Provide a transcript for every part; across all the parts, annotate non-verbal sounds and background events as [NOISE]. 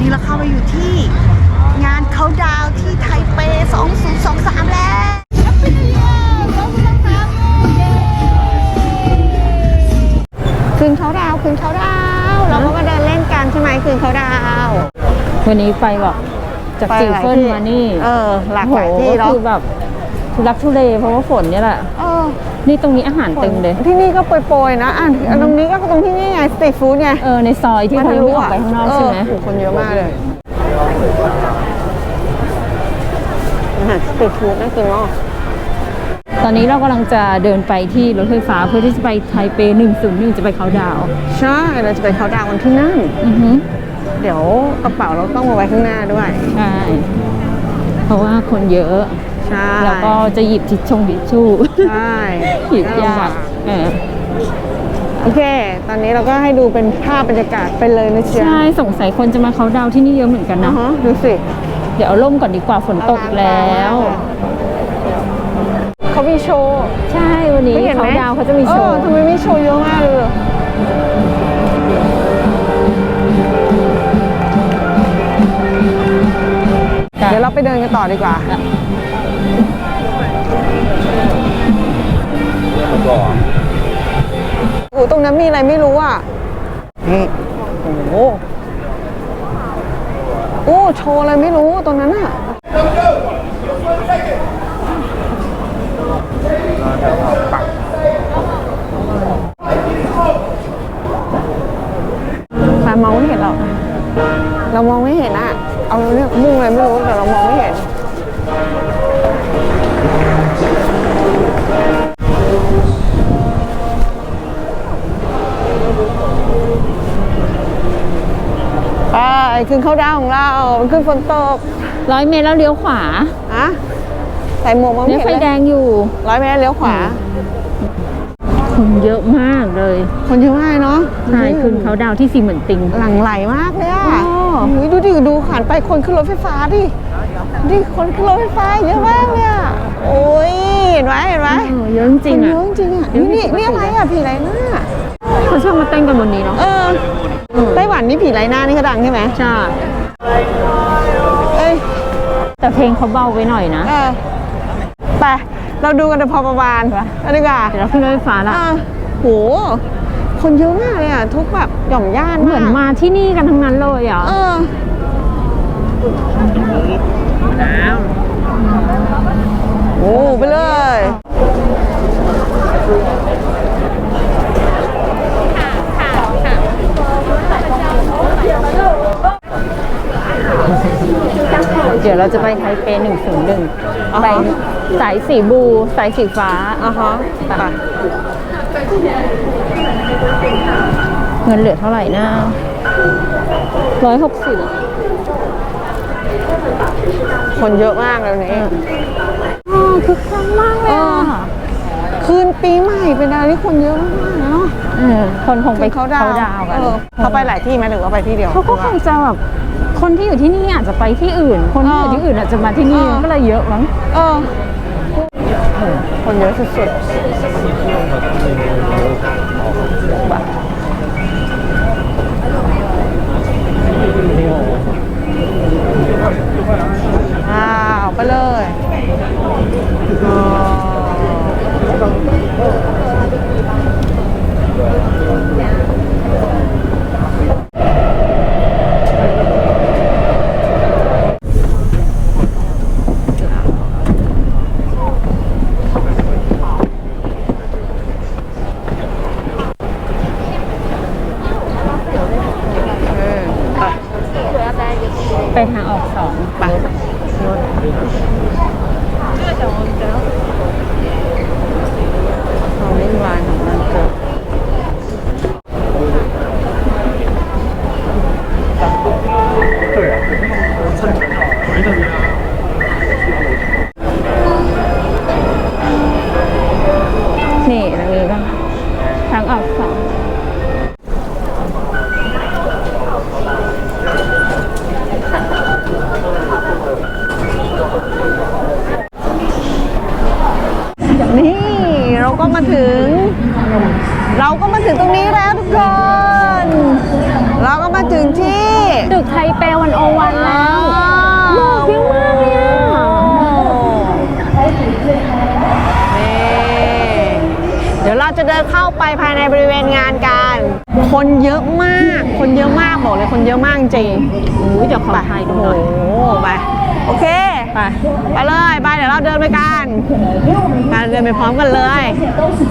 นี้เราเข้ามาอยู่ที่งานเขาดาวน์ที่ไทเป 2023 แล้วคืนเขาดาวน์คืนเขาดาวน์เราก็มาเดินเล่นกันใช่ไหมคืนเขาดาวน์วันนี้ไปแบบจากไปจิวหลายเฟิลที่มานี่เออหลากหลายที่โอ้โหเนาะคือแบบทุลักทุเลเพราะว่าฝนเนี่ยแหละ เออ นี่ตรงนี้อาหารเต็มเลย ที่นี่ก็โปรยๆนะอะตรงนี้ก็ตรงที่นี่ไงสตรีทฟู้ดไง เออ ในซอยที่เขายังไม่ออกไปข้างนอกใช่ไหมเออโอ้โคนเยอะมากเลยอาหารสตรีทฟู้ดน่ากินมากตอนนี้เรากำลังจะเดินไปที่รถไฟฟ้าเพื่อที่จะไปไทเป 101 จะไปเขาน์ดาวน์ใช่ เราจะไปเขาน์ดาวน์วันที่นั่นอือฮึเดี๋ยวกระเป๋าเราต้องมาไว้ข้างหน้าด้วย ใช่ เพราะว่าคนเยอะ ใช่ แล้วก็จะหยิบทิชชงทิชชู่ใช่หยิบยากเออโอเค ตอนนี้เราก็ให้ดูเป็นภาพบรรยากาศไปเลยนะเชียใช่สงสัยคนจะมาเขาน์ดาวน์ที่นี่เยอะเหมือนกันนะนะฮะดูสิ เดี๋ยวเอาร่มก่อนดีกว่าฝนตกแล้ว เขามีโชว์ ใช่วันนี้ไม่เห็นไหมเขาน์ดาวน์เขาจะมีโชว์เออทำไมมีโชว์เยอะมากเลย เดี๋ยวเราไปเดินกันต่อดีกว่าโอ้ตรงนั้นมีอะไรไม่รู้อะนี่โอ้โหโอ้โชว์อะไรไม่รู้ตรงนั้นอะปลามองไม่เห็นหรอกเรามองไม่เห็นอะ เอาเนี่ยมุ่งอะไรไม่รู้แต่เรามองไม่เห็น ไปขึ้นเข้าดาวของเราขึ้นฝนตกร้อยเมตรแล้วเลี้ยวขวาฮะใส่หมวกมองเนี่ไม่ยไฟเห็นแดเลยงอยู่ ร้อยเมตรเลี้ยวขวา คนเยอะมากเลยคนเยอะมากเนาะใช่คืนเขาดาวน์ที่ซีเหมือนติง หลังไหลมากเลยอะอ๋อโอ้ยดูดิดูขันไปคนขึ้นรถไฟฟ้าดิดิคนขึ้นรถไฟฟ้าเยอะมากเลยอะโอ้ยเห็นไหมเห็นไหมเออเยอะจริงคนๆเยอะอะจริงอะเยอะผินี่ดปกตินี่อะไรอะผีไรหน้าเขาชอบมาเต้นกันบนนี้เนาะเออไต้หวันนี่ผีไรหน้านี่เขาดังใช่ไหมใช่เอ้ยแต่เพลงเขาเบาไว้หน่อยนะเออไปเราดูกันเดี๋ยวพอประมาณไปดีกว่าเดี๋ยวเราขึ้นรถไฟฟ้าละอะโห คนเยอะมากเลยอะทุกแบบหย่อมย่านเหมือนมาที่นี่กันทั้งนั้นเลยอะเออโอ้ไปเลยเดี๋ยวเราจะไปไทเป101ไปสายสีบู สายสีฟ้าอะฮะไป เงินเหลือเท่าไหร่นะร้อยหกสิบคนเยอะมากเลยวันนี้อ๋อคึกคักมากเลยอะคืนปีใหม่เป็นอะไรที่คนเยอะมากๆเนาะเออคนคงไปเขาดาวดาวน์กันเออเขาไปหลายที่ไหมหรือว่าไปที่เดียวเขาก็คงจะแบบคนที่อยู่ที่นี่อาจจะไปที่อื่น คนที่อยู่ที่อื่นอาจจะมาที่นี่เออมันก็เลยเยอะมั้งเออคนเยอะสุดๆ ก็มาถึง เราก็มาถึงตรงนี้แล้วทุกคน เราก็มาถึงที่ตึกไทเปวันโอวันแล้วโอ้ฟิมากเลยเดี๋ยวเราจะเดินเข้าไปภายในบริเวณงานกัน คนเยอะมาก คนเยอะมากบอกเลยคนเยอะมากจริงอุ้ยเดี๋ยวขอถ่ายดูหน่อยโอ้ไป โอเค ไปเลยไปเดี๋ยวเราเดินไปกันมาเดินไปพร้อมกันเลย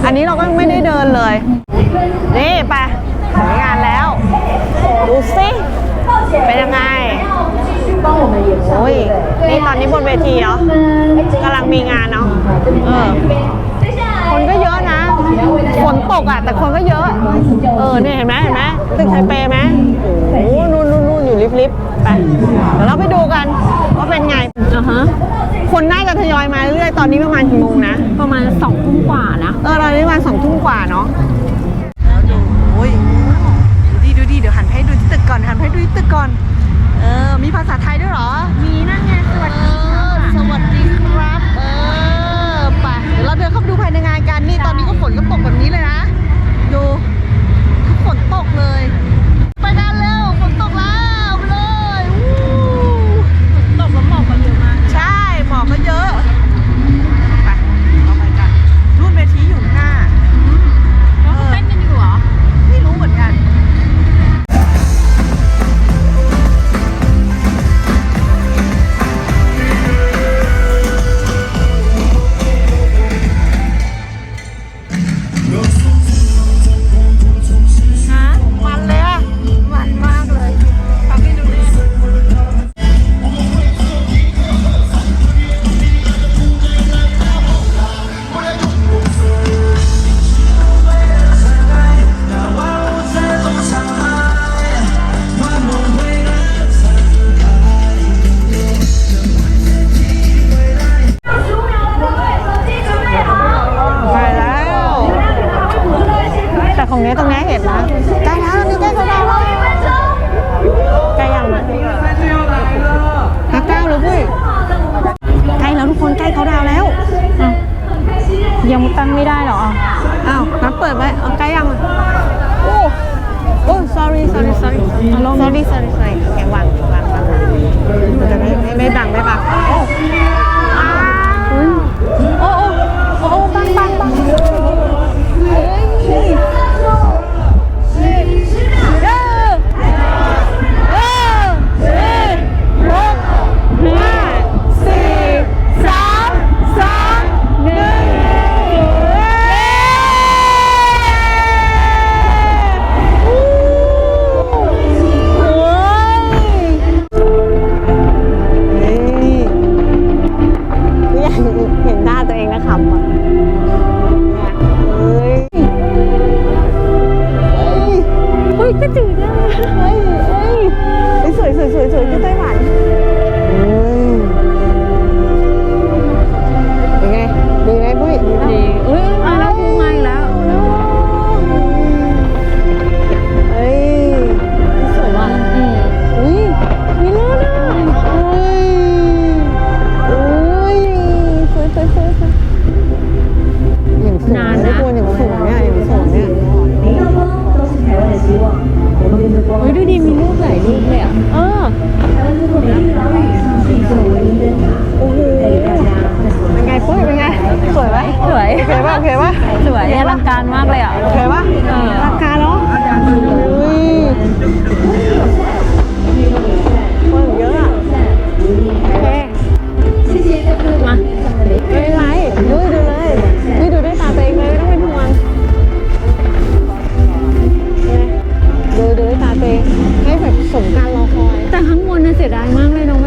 อันนี้เราก็ไม่ได้เดินเลย นี่ไปถึงงานแล้ว ดูสิเป็นยังไงโอ้ยนี่ตอนนี้บนเวทีเหรอกำลังมีงานเนาะเออ ฝนตกอะ แต่คนก็เยอะ เออเนี่ยเห็นไหมเห็นไหมตึกไทเปไหมโอ้โหนู่นนู่นนู่นอยู่ลิฟต์ๆไปเดี๋ยวเราไปดูกันว่าเป็นไงอะฮะคนน่าจะทยอยมาเรื่อยๆตอนนี้ประมาณกี่โมงนะ ประมาณสองทุ่มกว่านะ เออตอนนี้ประมาณสองทุ่มกว่าเนาะแล้วดูโอ้ยดูดิดูดิเดี๋ยวหันไปให้ดูที่ตึกก่อนหันไปให้ดูที่ตึกก่อน เออ มีภาษาไทยด้วยเหรอ มีนั่นไงสวัสดีค่ะสวัสดีครับ เออไปเดี๋ยวเราเดินเข้าไปดูภายในงานกันนี่ตอน ก็จืดนะเฮ้ยเฮ้ยเฮ้ยสวยสวยสวยสวยก็ไต้หม สวยไหมสวยโอเคป่ะโอเคป่ะสวยอลังการมากเลยอะโอเคป่ะเออราคาเนาะอุ้ยคนเยอะอะโอเคมาไม่เป็นไรดูดูเลยดูดูด้วยตาตัวเองเลยไม่ต้องเป็นห่วงเนี่ยดูดูด้วยตาตัวเองให้แบบสมการรอคอย แต่ข้างบนน่ะเสียดายมากเลยเน้อง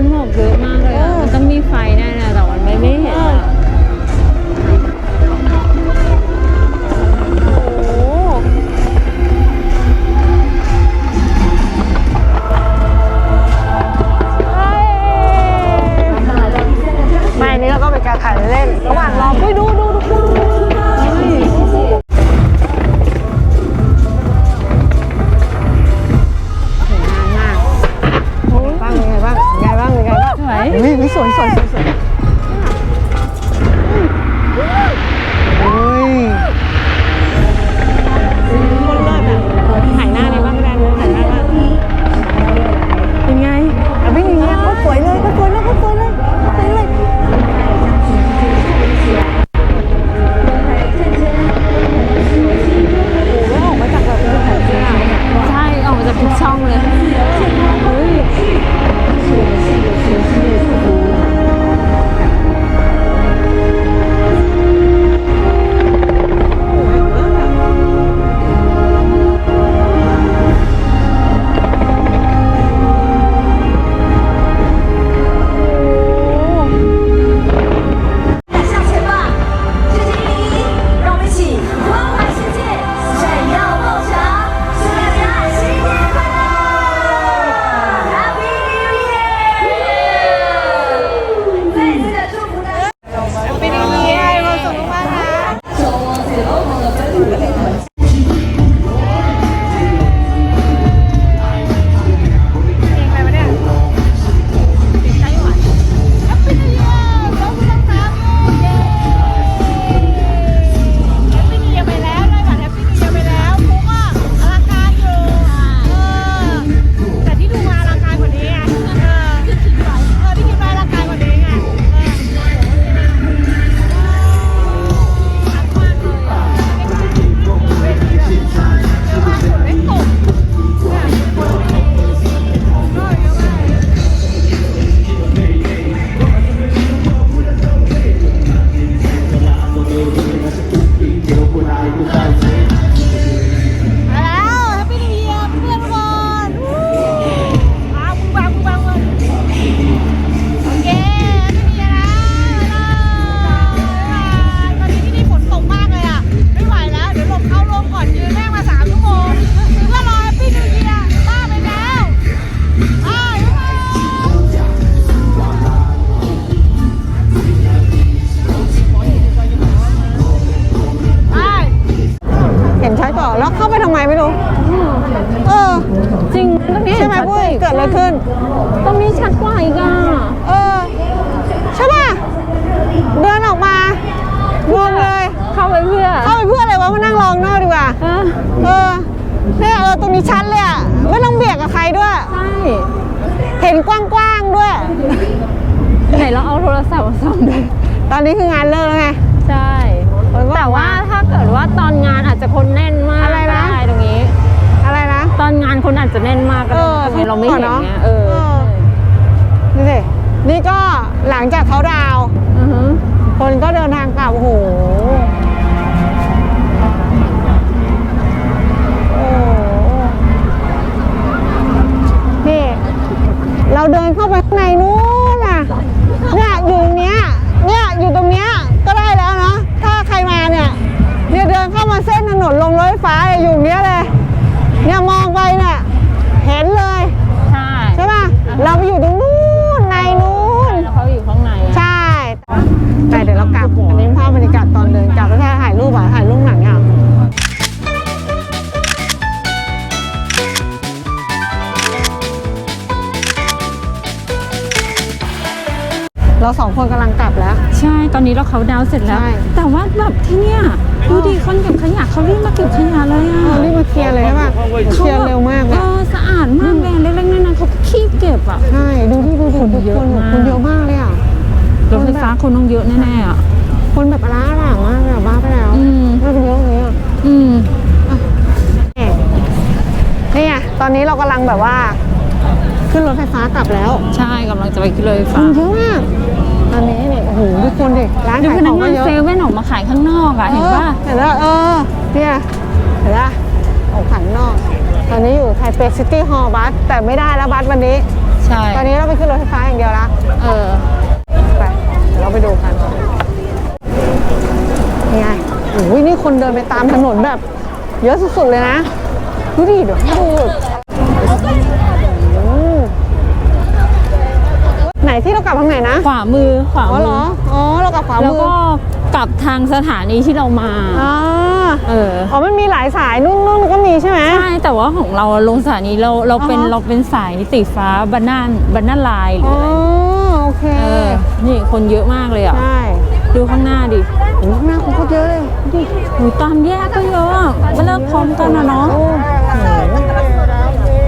ออตรงนี้ชัดเลยอะไม่ต้องเบียดกับใครด้วย ใช่เห็นกว้างๆด้วย ไหนเราเอาโทรศัพท์มาส่องดูตอนนี้คืองานเลิกแล้วไง ใช่ คนก็แต่ว่าถ้าเกิดว่าตอนงานอาจจะคนแน่นมากอะไรนะได้ตรงนี้ อะไรนะ ตอนงานคนอาจจะแน่นมากก็เอได้อตรงนี้เราไม่เห็นเนอะไงเออเออ นี่สินี่ก็หลังจากเขาดาวน์อือฮึคนก็เดินทางกลับโอ้โห ตอนนี้เราเขาดาวน์เสร็จแล้ว ใช่ แต่ว่าแบบที่เนี่ยดูดิคนเก็บขยะเขารีบมาเก็บขยะเลยอะเรารีบมาเคลียร์เลยใช่ป่ะเคลียร์เร็วมากเลเอยอสะอาดมากเลยเล็กๆน้อยๆเขาก็คีบเก็บอะ ใช่ดูที่ดูดิคนเยอะคนมาก คนเยอะมากเลยอะ รถไฟฟ้าคนต้องเยอะแน่ๆอะ คนแบบล้าหลังมากเลยอะบ้าไปแล้วอืมไม่เป็นเยอะอย่างนี้อะอืม นี่ไงตอนนี้เรากำลังแบบว่า ขึ้นรถไฟฟ้ากลับแล้วใช่กำลังจะไปขึ้นรถไฟคฟ้านเยอะมากตอนนี้เนี่ยโอ้โหทุกคนดิร้านดูขายพขนัอกงก็งานเยอะเซเว่นออกมาขายข้างนอกอะเห็นป่ะเห็นแล้วเออเนี่ยเห็นปะออกขายข้างนอก ตอนนี้อยู่ไทเปซิตี้ฮอลล์บัสแต่ไม่ได้แล้วบัสวันนี้ ใช่ตอนนี้เราไปขึ้นรถไฟฟ้าอย่างเดียวละ เออไปเดี๋ยวเราไปดูกันนี่ไงโอ้ยนี่คนเดินไปตามถนนแบบ เยอะสุดๆเลยนะ ดูดิเดี๋ยวให้ดูอืมไห นที่เรากลับทางไหนนะ ขวามือขวาอ๋อมืเหรออ๋อ เรากลับขวาแล้วมือก็กลับทางสถานีที่เรามาอ่าเอออ๋อ มันมีหลายสายนุ่นๆก็มีใช่ไหม ใช่แต่ว่าของเราลงสถานีเราเราเป็นอ่าฮะ เราเป็นสายสีฟ้าบันนานบันนาลายหรืออ๋อ อะไรโอเค เออนี่คนเยอะมากเลยอะ ใช่ดูข้างหน้าดิโอ้โหข้างหน้าคนก็เยอะเลยดูดิหูตามแยกก็เยอะอะมาเลิกพร้อมกันนะเนาะโอ้โห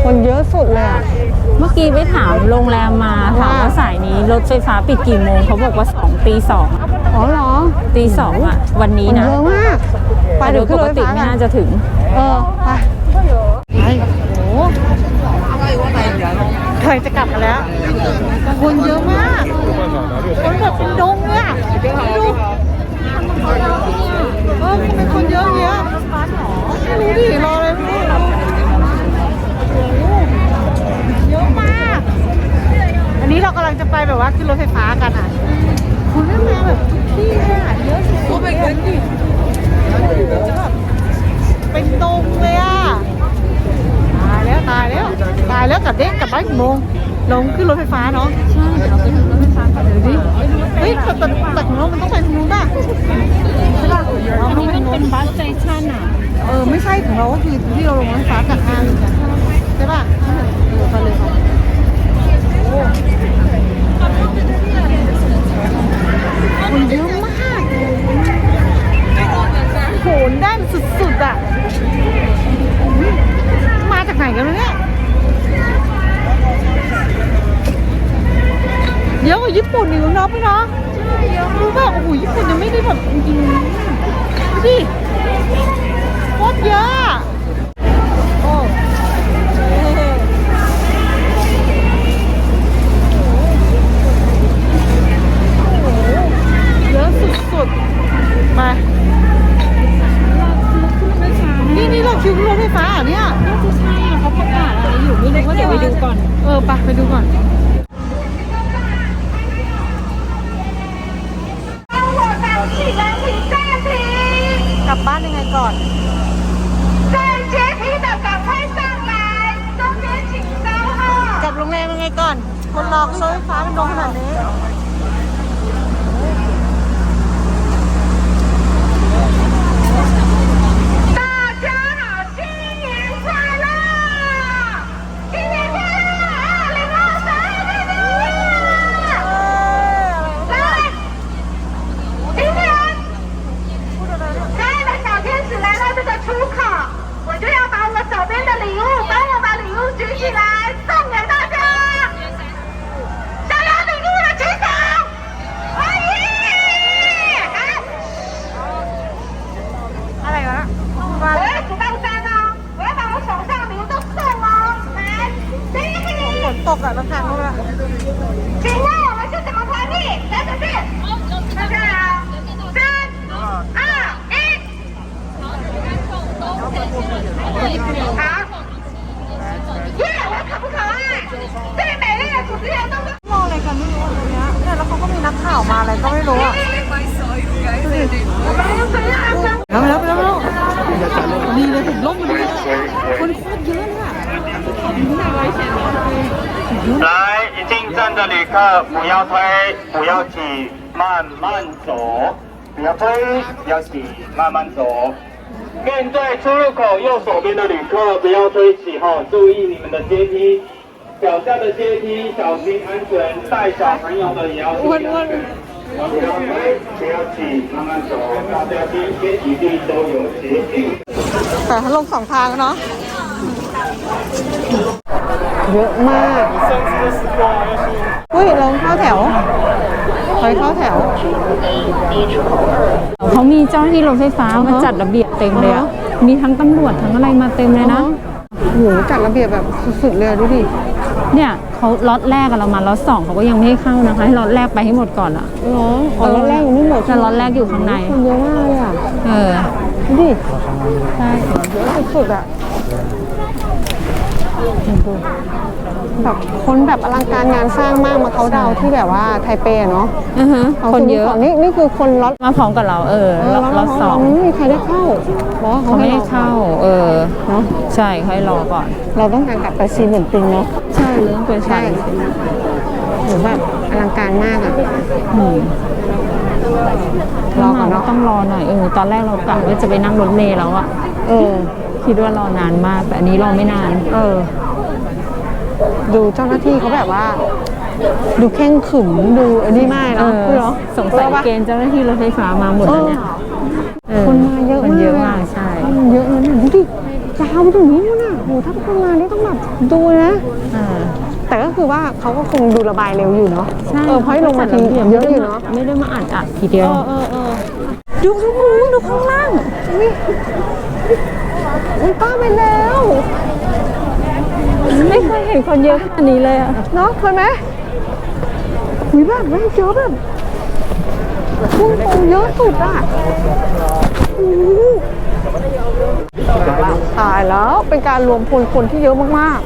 คนเยอะสุดเลยอะเมื่อกี้ไปถามโรงแรมมาถามว่าว่าสายนี้รถไฟฟ้าปิดกี่โมงเขาบอกว่าสองตีสองอ๋อเหรอตีสองอะ วันนี้คนนะเยอะมากไปแต่โดเดี๋ยวยปขึ้นกรถไฟติฟ้าไม่กันน่าจะถึง เออไปไปโอ้โหเคยจะกลับกันแล้วคนเยอะมากคนแบบเป็นดงเลยอะดูเออทำไมคนเยอะอย่างเงี้ยไม่รู้ดิรออะไรไม่รู้โอ้โห เยอะมาก อันนี้เรากำลังจะไปแบบว่าขึ้นรถไฟฟ้ากันอะคนไม่มาแบบทุกที่เลยอะเยอะสุดๆเลยอะดิแบบเป็นดงเลยอะ ตายแล้วตายแล้ว ตายแล้วกลับเด้กลับบ้านกี่โมง ลงขึ้นรถไฟฟ้าเนาะ ใช่เราไปถึงรถไฟฟ้าก่อนเดี๋ยวดิเฮ้ยแต่แต่แต่ของเรามันต้องไปทางนู้นป่ะใช่ป่ะเราอันต้องนี้ไปมันทางนู้เป็นนบัสสเตชันอะ เออไม่ใช่ของเราก็คือที่เราลงรถไฟฟ้าจากห้างกัน ใช่ป่ะเออไปเลยค่ะโอ้คนเยอะมากโหนได้านสุดๆอะ มาจากไหนกันเนี่ยเยอะกว่าญี่ปุ่นอีกเนาะพี่เนาะรู้ป่ะโอ้โหญี่ปุ่นยังไม่ได้แบบจริงๆดู ตกอะนัำค้างเลยปีหน้าเราจะมาพานี่แล้วจะเป็นนะคะสามอะอีกค่ะเย้แล้วขับไม่ะที่นเนี่ยสุดที่เรามองอะไรกันไม่รู้ตรงเนี้ยเนี่ยแล้วเขาก็มีนักข่าวมาอะไรก็ไม่รู้อะแล้วแล้วแล้วแล้วนี่เลยถึงล้มมันเลยคนโคตรเยอะเลยอะ 来，已经站的旅客不要推，不要挤，慢慢走，不要推，不要挤，慢慢走。面对出入口右手边的旅客，不要推起哈，注意你们的阶梯，脚下的阶梯小心安全，带小朋友的也要注意安全。不要推，不要挤，慢慢走，大家今天一定都有捷径。 แต่ลงสองทางเนาะ เยอะมาก อุ้ยเราเข้าแถวคอยเข้าแถว เขามีเจ้าหน้าที่รถไฟฟ้ามาจัดระเบียบเต็มเลยอ๋อะอมีทั้งตำรวจทั้งอะไรมาเต็มเลยนะ โหจัดระเบียบแบบสุดๆเลยดูดิ เนี่ยเขาล็อตแรกอะเรามาล็อตสองเขาก็ยังไม่ให้เข้านะคะ ให้ล็อตแรกไปให้หมดก่อนอะเนาะอ๋อรถแรกยังไม่หมดแต่ล็อตแรกอยู่ข้างในคนเยอะมากเลยอะเออ ดูดิ ใช่เยอะสุดๆอะ แบบคนแบบอลังการงานสร้างมากมาเขาดาวน์ที่แบบว่าไทเปอะเนาะอือฮะขาคนเยอะซื้ขงนี่นี่คือคนล็อตมาพร้อมกับเรา เออเออล็อตแล้วล็อตสองเราไม่มีใครได้เข้าเพราะว่าเขาไม่ให้รเข้า เออ เนาะใช่เขาให้รอก่อน เราต้องการกลับไปซีเหมือนปิงเนาะใช่เรื่องตัวใช่ใช่โหแบบอลังการมากอะอืมรอก่อนเราเนาะต้องรอหน่อย เออ ตอนแรกเรากะว่าจะไปนั่งรถเมล์แล้วอะเออ คิดว่ารอนานมาก แต่อันนี้รอไม่นาน เออ ดูเจ้าหน้าที่เขาแบบว่า ดูเข่งขรึมดูอันนี้มากเอเนาะอคือเนาะสงสัยออปะเกณฑ์เจ้าหน้าที่รถไฟฟ้ามาหมดแล้วเนี่ยเออคนมาเยอะคนมากเยอะลมากใช่ คนเยอะเลยนะดูดิยาวไปถึงนู้นน่ะโหถ้าคนมานี่ต้องแบบดูนะเออแต่ก็คือว่าเขาก็คงดูระบายเร็วอยู่เนาะใช่เออเพราะให้ลงมาทีเยอะอยู่เนาะ ไม่ได้มาอ่านอัดทีเดีเอยวอเออเออดูข้างบนดูข้างล่างนี่ อุ้ยป้าไปแล้ว ไม่เคยเห็นคนเยอะขนาดนี้เลยอะเนาะเคยไหมอุ้ยแบบไม่เยอะแบบพุ่งตรงเยอะสุดอะตายแล้วเป็นการรวมพลคนที่เยอะมาก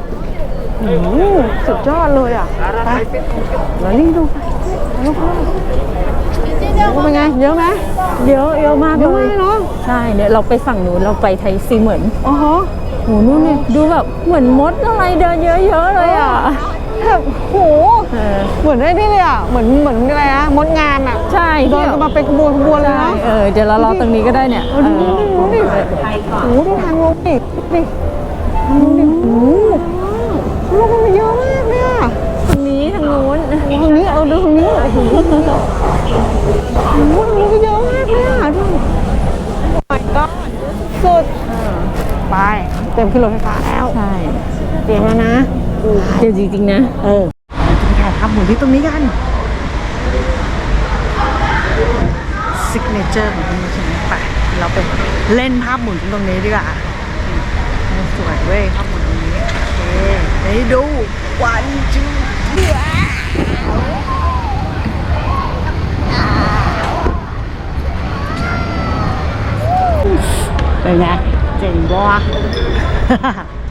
ๆอืมสุดยอดเลยอะ ไปแล้วนี่ดูไปลูกๆ เป็นไงเยอะไหมเยอะเยอะมากเยอะเลมายกเนาะใช่เนี่ยเราไปฝั่งนู้นเราไปไทยซีเหมือนอ๋อฮะโหนู่นเนี่ยดูแบบเหมือนมดอะไรเดินเยอะๆเลยอะแบบโหเออเหมือนได้นี่เลยอะเหมือนเหมือนอะไรนะมดงานอะใช่เดินกันมาเป็นขบวนขบวนเลยใช่เนาะ เออเดี๋ยวเรารอตรงนี้ก็ได้เนี่ยเออดูดิดูดิโอ้โหดูทางลงดิดิดูดิโอ้โหลงกันมาเยอะมาก นู้นทางนี้เออดูทางนี้โอ้โหโอ้โหทางนี้ก็เยอะมากเลยอะดู my god สุดไปเต็มขึ้นรถไฟฟ้าแล้วใช่เตรียมแล้วนะเดี๋ยวจริงๆนะ เออถ่ายภาพหมุนที่ตรงนี้กันซิกเนเจอร์ของที่นี่ใช่ไหมไปเราไปเล่นภาพหมุนตรงนี้ดีกว่าอืมสวยเว้ยภาพหมุนตรงนี้โอเคไปดูวันจู đây nè chèn bo. [LAUGHS]